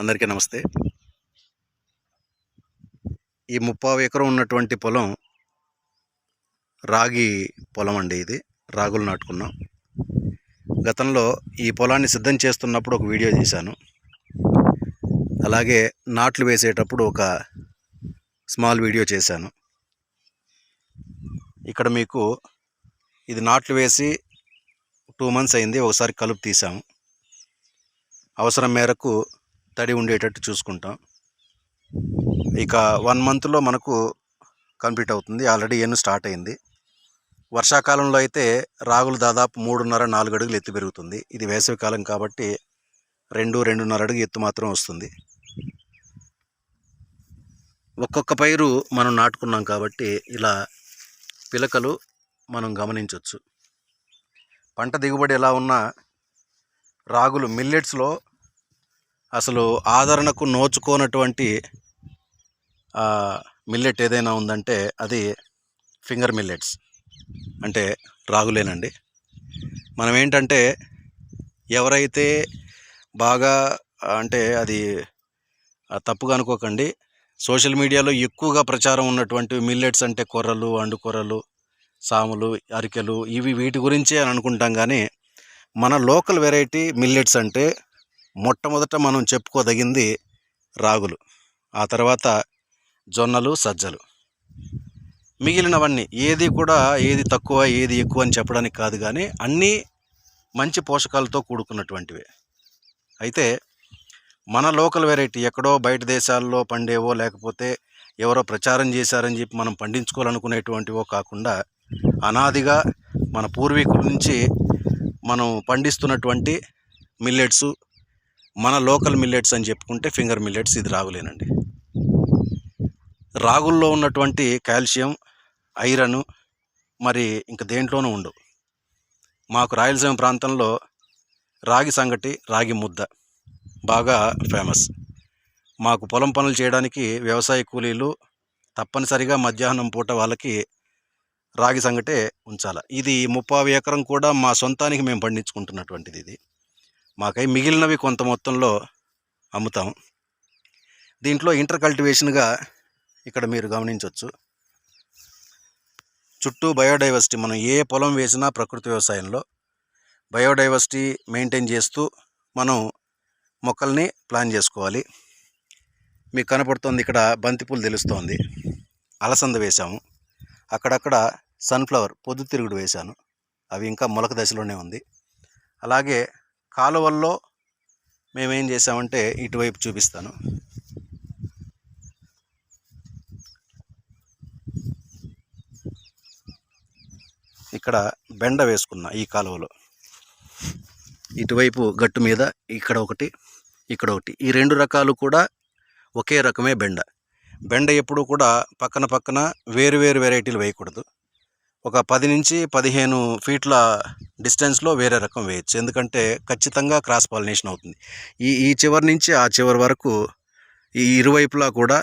అందరికీ నమస్తే. ఈ ముప్పావు ఎకరం ఉన్నటువంటి పొలం రాగి పొలం అండి ఇది. రాగులు నాటుకున్నాం. గతంలో ఈ పొలాన్ని సిద్ధం చేస్తున్నప్పుడు ఒక వీడియో చేశాను అలాగే నాట్లు వేసేటప్పుడు ఒక స్మాల్ వీడియో చేశాను. ఇక్కడ మీకు ఇది నాట్లు వేసి టూ మంత్స్ అయింది. ఒకసారి కలుపు తీసాము అవసరం మేరకు తడి ఉండేటట్టు చూసుకుంటాం. ఇక వన్ మంత్లో మనకు కంప్లీట్ అవుతుంది. ఆల్రెడీ ఎన్ను స్టార్ట్ అయింది. వర్షాకాలంలో అయితే రాగులు దాదాపు మూడున్నర నాలుగు అడుగులు ఎత్తు పెరుగుతుంది. ఇది వేసవికాలం కాబట్టి రెండు రెండున్నర అడుగు ఎత్తు మాత్రం వస్తుంది. ఒక్కొక్క పైరు మనం నాటుకున్నాం కాబట్టి ఇలా పిలకలు మనం గమనించవచ్చు పంట దిగుబడి ఎలా ఉన్నా రాగులు మిల్లెట్స్లో అసలు ఆదరణకు నోచుకోనటువంటి మిల్లెట్ ఏదైనా ఉందంటే అది ఫింగర్ మిల్లెట్స్ అంటే రాగులేనండి. మనం ఏంటంటే ఎవరైతే బాగా అంటే అది తప్పుగా అనుకోకండి సోషల్ మీడియాలో ఎక్కువగా ప్రచారం ఉన్నటువంటి మిల్లెట్స్ అంటే కొర్రలు అండుకొర్రలు సాములు అరికెలు ఇవి వీటి గురించే అని అనుకుంటాం కానీ మన లోకల్ వెరైటీ మిల్లెట్స్ అంటే మొట్టమొదట మనం చెప్పుకోదగింది రాగులు ఆ తర్వాత జొన్నలు సజ్జలు. మిగిలినవన్నీ ఏది కూడా ఏది తక్కువ ఏది ఎక్కువ అని చెప్పడానికి కాదు కానీ అన్నీ మంచి పోషకాలతో కూడుకున్నటువంటివే. అయితే మన లోకల్ వెరైటీ ఎక్కడో బయట దేశాల్లో పండేవో లేకపోతే ఎవరో ప్రచారం చేశారని చెప్పి మనం పండించుకోవాలనుకునేటువంటివో కాకుండా అనాదిగా మన పూర్వీకుల నుంచి మనం పండిస్తున్నటువంటి మిల్లెట్స్ మన లోకల్ మిల్లెట్స్ అని చెప్పుకుంటే ఫింగర్ మిల్లెట్స్ ఇది రాగులేనండి. రాగుల్లో ఉన్నటువంటి కాల్షియం ఐరన్ మరి ఇంక దేంట్లోనూ ఉండవు. మాకు రాయలసీమ ప్రాంతంలో రాగి సంగటి రాగి ముద్ద బాగా ఫేమస్. మాకు పొలం పనులు చేయడానికి వ్యవసాయ కూలీలు తప్పనిసరిగా మధ్యాహ్నం పూట వాళ్ళకి రాగి సంగటే ఉంచాలి. ఇది ముప్పావు ఎకరం కూడా మా సొంతానికి మేము పండించుకుంటున్నటువంటిది ఇది. మాకై మిగిలినవి కొంత మొత్తంలో అమ్ముతాం. దీంట్లో ఇంటర్ కల్టివేషన్గా ఇక్కడ మీరు గమనించవచ్చు చుట్టూ బయోడైవర్సిటీ మనం ఏ పొలం వేసినా ప్రకృతి వ్యవసాయంలో బయోడైవర్సిటీ మెయింటైన్ చేస్తూ మనం మొక్కల్ని ప్లాన్ చేసుకోవాలి. మీకు కనపడుతుంది ఇక్కడ బంతిపూలు తెలుస్తోంది. అలసంద వేశాము. అక్కడక్కడ సన్ఫ్లవర్ పొద్దుతిరుగుడు వేశాను. అవి ఇంకా మొలక దశలోనే ఉంది. అలాగే కాలువల్లో మేమేం చేసామంటే ఇటువైపు చూపిస్తాను. ఇక్కడ బెండ వేసుకున్నా ఈ కాలువలో. ఇటువైపు గట్టు మీద ఇక్కడ ఒకటి ఇక్కడ ఒకటి. ఈ రెండు రకాలు కూడా ఒకే రకమే బెండ. బెండ ఎప్పుడు కూడా పక్కన పక్కన వేరు వేరు వెరైటీలు వేయకూడదు. ఒక పది నుంచి పదిహేను ఫీట్ల డిస్టెన్స్లో వేరే రకం వేయచ్చు. ఎందుకంటే ఖచ్చితంగా క్రాస్ పాలినేషన్ అవుతుంది. ఈ ఈ చివరి నుంచి ఆ చివరి వరకు ఈ ఇరువైపులా కూడా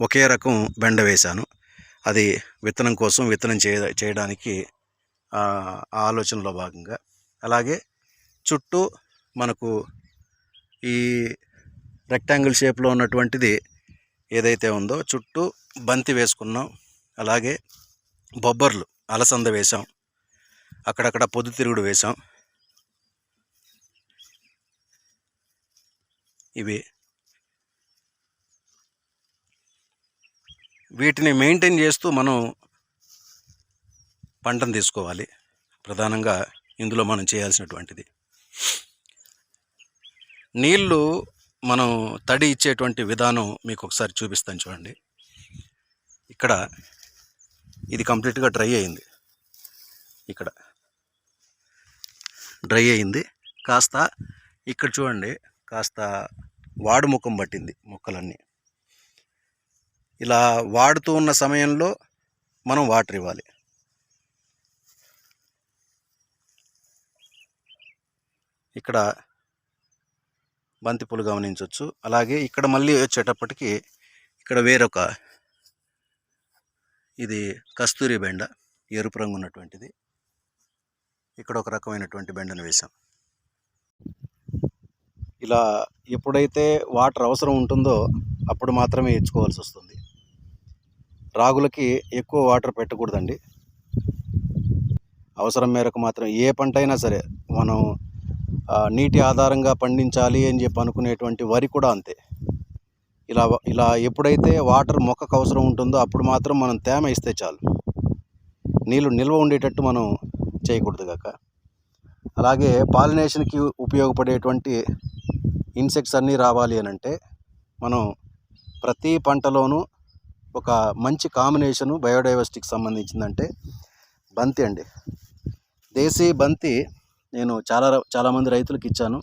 ఒకే రకం బెండ వేశాను. అది విత్తనం కోసం విత్తనం చేయ చేయడానికి ఆ ఆలోచనలో భాగంగా. అలాగే చుట్టూ మనకు ఈ రెక్టాంగిల్ షేప్లో ఉన్నటువంటిది ఏదైతే ఉందో చుట్టూ బంతి వేసుకున్నాం. అలాగే బొబ్బర్లు. అలసంద వేసాం అక్కడక్కడ పొద్దుతిరుగుడు వేసాం ఇవి. వీటిని మెయింటైన్ చేస్తూ మనం పంటను తీసుకోవాలి. ప్రధానంగా ఇందులో మనం చేయాల్సినటువంటిది. నీళ్ళు మనం తడి ఇచ్చేటువంటి విధానం మీకు ఒకసారి చూపిస్తాను చూడండి. ఇక్కడ ఇది కంప్లీట్గా డ్రై అయింది. ఇక్కడ డ్రై అయింది. కాస్త ఇక్కడ చూడండి కాస్త వాడు ముఖం పట్టింది మొక్కలన్నీ. ఇలా వాడుతూ ఉన్న సమయంలో మనం వాటర్ ఇవ్వాలి. ఇక్కడ బంతిపూలు గమనించవచ్చు అలాగే ఇక్కడ మళ్ళీ వచ్చేటప్పటికి ఇక్కడ వేరొక ఇది కస్తూరి బెండ ఎరుపు రంగు ఉన్నటువంటిది. ఇక్కడ ఒక రకమైనటువంటి బెండను వేసాం ఇలా ఎప్పుడైతే వాటర్ అవసరం ఉంటుందో అప్పుడు మాత్రమే ఇచ్చుకోవాల్సి వస్తుంది. రాగులకి ఎక్కువ వాటర్ పెట్టకూడదండి. అవసరం మేరకు మాత్రం ఏ పంట అయినా సరే మనం నీటి ఆధారంగా పండించాలి అని చెప్పి అనుకునేటువంటి వరి కూడా అంతే. ఇలా ఇలా ఎప్పుడైతే వాటర్ మొక్కకు అవసరం ఉంటుందో అప్పుడు మాత్రం మనం తేమ ఇస్తే చాలు. నీళ్ళు నిల్వ ఉండేటట్టు మనం చేయకూడదు కాక. అలాగే పాలినేషన్కి ఉపయోగపడేటువంటి ఇన్సెక్ట్స్ అన్నీ రావాలి అని అంటే మనం ప్రతి పంటలోనూ ఒక మంచి కాంబినేషను బయోడైవర్సిటీకి సంబంధించిందంటే బంతి అండి. దేశీ బంతి నేను చాలా చాలామంది రైతులకు ఇచ్చాను.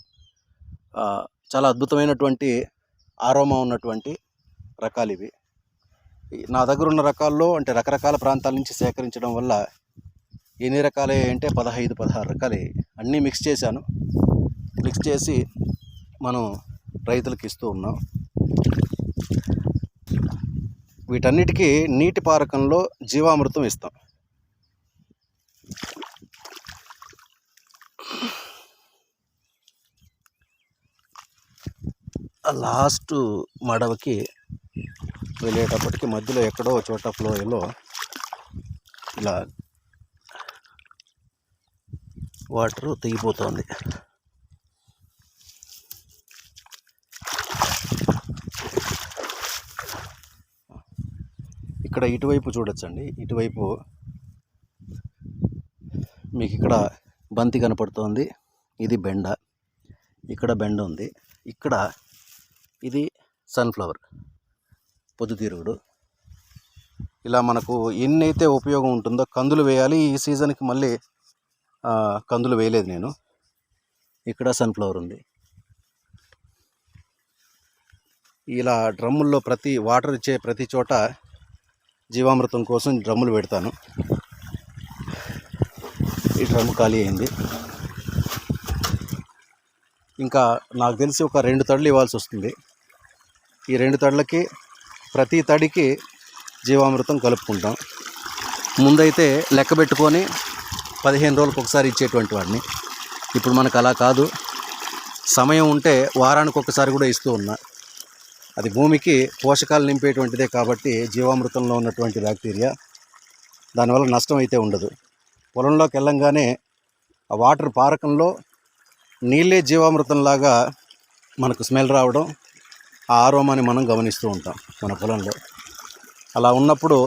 చాలా అద్భుతమైనటువంటి ఆరోమా ఉన్నటువంటి రకాలు ఇవి. నా దగ్గర ఉన్న రకాల్లో అంటే రకరకాల ప్రాంతాల నుంచి సేకరించడం వల్ల ఎన్ని రకాలే అంటే పదహైదు పదహారు రకాలే అన్నీ మిక్స్ చేశాను. మిక్స్ చేసి మనం రైతులకు ఇస్తూ ఉన్నాం. వీటన్నిటికీ నీటి పారకంలో జీవామృతం ఇస్తాం. లాస్ట్ మడవకి వెళ్ళేటప్పటికి మధ్యలో ఎక్కడో చోట ఫ్లోయలో ఇలా వాటర్ తెగిపోతుంది. ఇక్కడ ఇటువైపు చూడొచ్చండి. ఇటువైపు మీకు ఇక్కడ బంతి కనపడుతోంది. ఇది బెండ. ఇక్కడ బెండ ఉంది. ఇక్కడ ఇది సన్ఫ్లవర్ పొద్దుతిరుగుడు. ఇలా మనకు ఎన్నైతే ఉపయోగం ఉంటుందో కందులు వేయాలి. ఈ సీజన్కి మళ్ళీ కందులు వేయలేదు నేను. ఇక్కడ సన్ఫ్లవర్ ఉంది. ఇలా డ్రమ్ముల్లో ప్రతి వాటర్ ఇచ్చే ప్రతి చోట జీవామృతం కోసం డ్రమ్ములు పెడతాను. ఈ డ్రమ్ ఖాళీ అయింది. ఇంకా నాకు తెలిసి ఒక రెండు తడులు ఇవ్వాల్సి వస్తుంది. ఈ రెండు తడులకి ప్రతి తడికి జీవామృతం కలుపుకుంటాం. ముందైతే లెక్క పెట్టుకొని పదిహేను రోజులకు ఒకసారి ఇచ్చేటువంటి వాడిని. ఇప్పుడు మనకు అలా కాదు. సమయం ఉంటే వారానికి ఒకసారి కూడా ఇస్తూ ఉన్నా. అది భూమికి పోషకాలు నింపేటువంటిదే కాబట్టి జీవామృతంలో ఉన్నటువంటి బ్యాక్టీరియా దానివల్ల నష్టం అయితే ఉండదు. పొలంలోకి వెళ్ళంగానే ఆ వాటర్ పారకంలో నీళ్ళే జీవామృతంలాగా మనకు స్మెల్ రావడం ఆ ఆరోమాన్ని మనం గమనిస్తూ ఉంటాం మన పొలంలో. అలా ఉన్నప్పుడు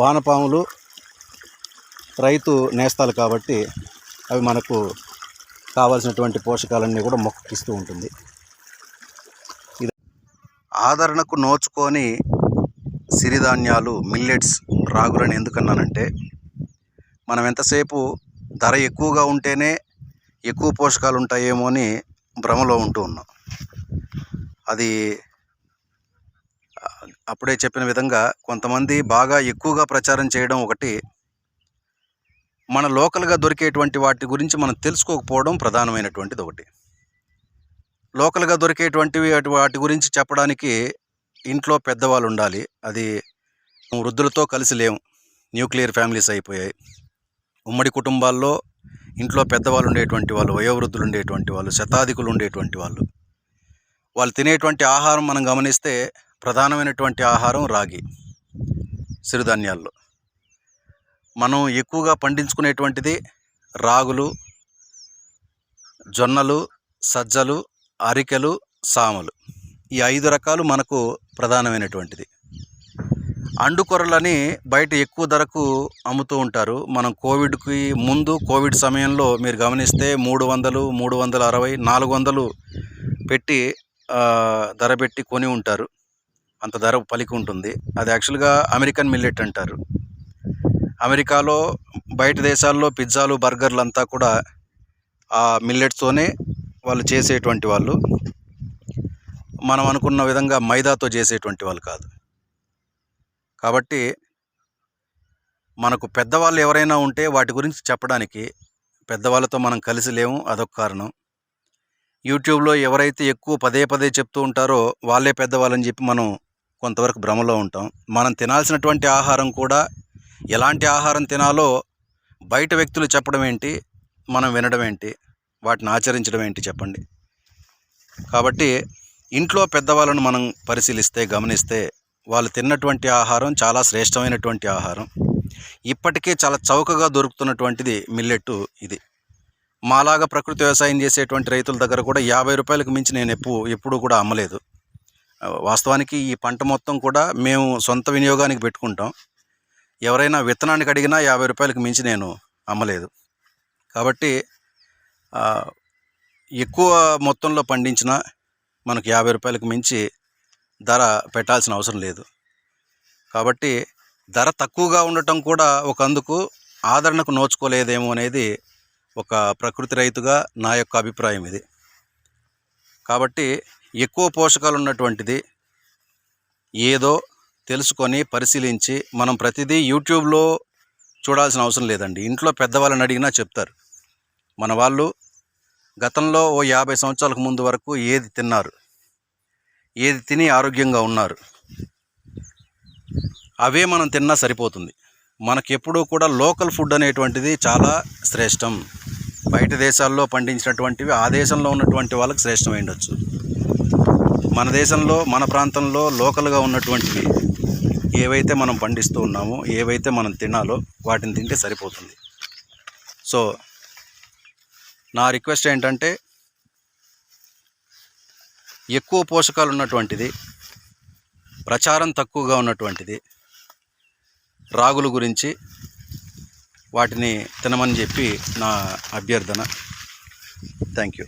వానపాములు రైతు నేస్తాలు కాబట్టి అవి మనకు కావాల్సినటువంటి పోషకాలన్నీ కూడా మొక్కకిస్తూ ఉంటుంది. ఇది ఆదరణకు నోచుకొని సిరిధాన్యాలు మిల్లెట్స్ రాగులని ఎందుకన్నానంటే మనం ఎంతసేపు ధర ఎక్కువగా ఉంటేనే ఎక్కువ పోషకాలు ఉంటాయేమో అని భ్రమలో ఉంటూ ఉన్నాం. అది అప్పుడే చెప్పిన విధంగా కొంతమంది బాగా ఎక్కువగా ప్రచారం చేయడం ఒకటి మన లోకల్గా దొరికేటువంటి వాటి గురించి మనం తెలుసుకోకపోవడం ప్రధానమైనటువంటిది ఒకటి. లోకల్గా దొరికేటువంటివి వాటి గురించి చెప్పడానికి ఇంట్లో పెద్దవాళ్ళు ఉండాలి. అది వృద్ధులతో కలిసి లేము న్యూక్లియర్ ఫ్యామిలీస్ అయిపోయాయి. ఉమ్మడి కుటుంబాల్లో ఇంట్లో పెద్దవాళ్ళు ఉండేటువంటి వాళ్ళు వయోవృద్ధులు ఉండేటువంటి వాళ్ళు శతాధికులు ఉండేటువంటి వాళ్ళు వాళ్ళు తినేటువంటి ఆహారం మనం గమనిస్తే ప్రధానమైనటువంటి ఆహారం రాగి సిరిధాన్యాల్లో. మనం ఎక్కువగా పండించుకునేటువంటిది రాగులు జొన్నలు సజ్జలు అరికెలు సామలు. ఈ ఐదు రకాలు మనకు ప్రధానమైనటువంటిది. అండుకొరలని బయట ఎక్కువ ధరకు అమ్ముతూ ఉంటారు. మనం కోవిడ్కి ముందు కోవిడ్ సమయంలో మీరు గమనిస్తే మూడు వందలు మూడు వందల అరవై నాలుగు వందలు పెట్టి ధర పెట్టి కొని ఉంటారు. అంత ధర పలికి ఉంటుంది. అది యాక్చువల్గా అమెరికన్ మిల్లెట్ అంటారు. అమెరికాలో బయట దేశాల్లో పిజ్జాలు బర్గర్లు అంతా కూడా ఆ మిల్లెట్స్తోనే వాళ్ళు చేసేటువంటి వాళ్ళు. మనం అనుకున్న విధంగా మైదాతో చేసేటువంటి వాళ్ళు కాదు. కాబట్టి మనకు పెద్దవాళ్ళు ఎవరైనా ఉంటే వాటి గురించి చెప్పడానికి పెద్దవాళ్ళతో మనం కలిసి లేము. అదొక కారణం. యూట్యూబ్లో ఎవరైతే ఎక్కువ పదే పదే చెప్తూ ఉంటారో వాళ్ళే పెద్దవాళ్ళని చెప్పి మనం కొంతవరకు భ్రమలో ఉంటాం. మనం తినాల్సినటువంటి ఆహారం కూడా ఎలాంటి ఆహారం తినాలో బయట వ్యక్తులు చెప్పడం ఏంటి? మనం వినడం ఏంటి? వాటిని ఆచరించడం ఏంటి చెప్పండి. కాబట్టి ఇంట్లో పెద్దవాళ్ళను మనం పరిశీలిస్తే గమనిస్తే వాళ్ళు తిన్నటువంటి ఆహారం చాలా శ్రేష్టమైనటువంటి ఆహారం. ఇప్పటికే చాలా చౌకగా దొరుకుతున్నటువంటిది మిల్లెట్టు ఇది. మాలాగా ప్రకృతి వ్యవసాయం చేసేటువంటి రైతుల దగ్గర కూడా యాభై రూపాయలకు మించి నేను ఎప్పుడు ఎప్పుడూ కూడా అమ్మలేదు. వాస్తవానికి ఈ పంట మొత్తం కూడా మేము సొంత వినియోగానికి పెట్టుకుంటాం. ఎవరైనా విత్తనానికి అడిగినా యాభై రూపాయలకు మించి నేను అమ్మలేదు. కాబట్టి ఎక్కువ మొత్తంలో పండించిన మనకు యాభై రూపాయలకు మించి ధర పెట్టాల్సిన అవసరం లేదు. కాబట్టి ధర తక్కువగా ఉండటం కూడా ఒక అందుకు ఆదరణకు నోచుకోలేదేమో అనేది ఒక ప్రకృతి రైతుగా నా యొక్క అభిప్రాయం ఇది. కాబట్టి ఎక్కువ పోషకాలు ఉన్నటువంటిది ఏదో తెలుసుకొని పరిశీలించి మనం ప్రతిదీ యూట్యూబ్లో చూడాల్సిన అవసరం లేదండి. ఇంట్లో పెద్దవాళ్ళని అడిగినా చెప్తారు. మన వాళ్ళు గతంలో ఓ యాభై సంవత్సరాలకు ముందు వరకు ఏది తిన్నారు? ఏది తిని ఆరోగ్యంగా ఉన్నారు? అవే మనం తిన్నా సరిపోతుంది. మనకి ఎప్పుడూ కూడా లోకల్ ఫుడ్ అనేటువంటిది చాలా శ్రేష్టం. బయట దేశాల్లో పండించినటువంటివి ఆ దేశంలో ఉన్నటువంటి వాళ్ళకి శ్రేష్టమై ఉండొచ్చు. మన దేశంలో మన ప్రాంతంలో లోకల్గా ఉన్నటువంటివి ఏవైతే మనం పండిస్తూ ఉన్నామో ఏవైతే మనం తినాలో వాటిని తింటే సరిపోతుంది. సో నా రిక్వెస్ట్ ఏంటంటే ఎక్కువ పోషకాలు ఉన్నటువంటిది ప్రచారం తక్కువగా ఉన్నటువంటిది రాగుల గురించి వాటిని తినమని చెప్పి నా అభ్యర్థన. Thank you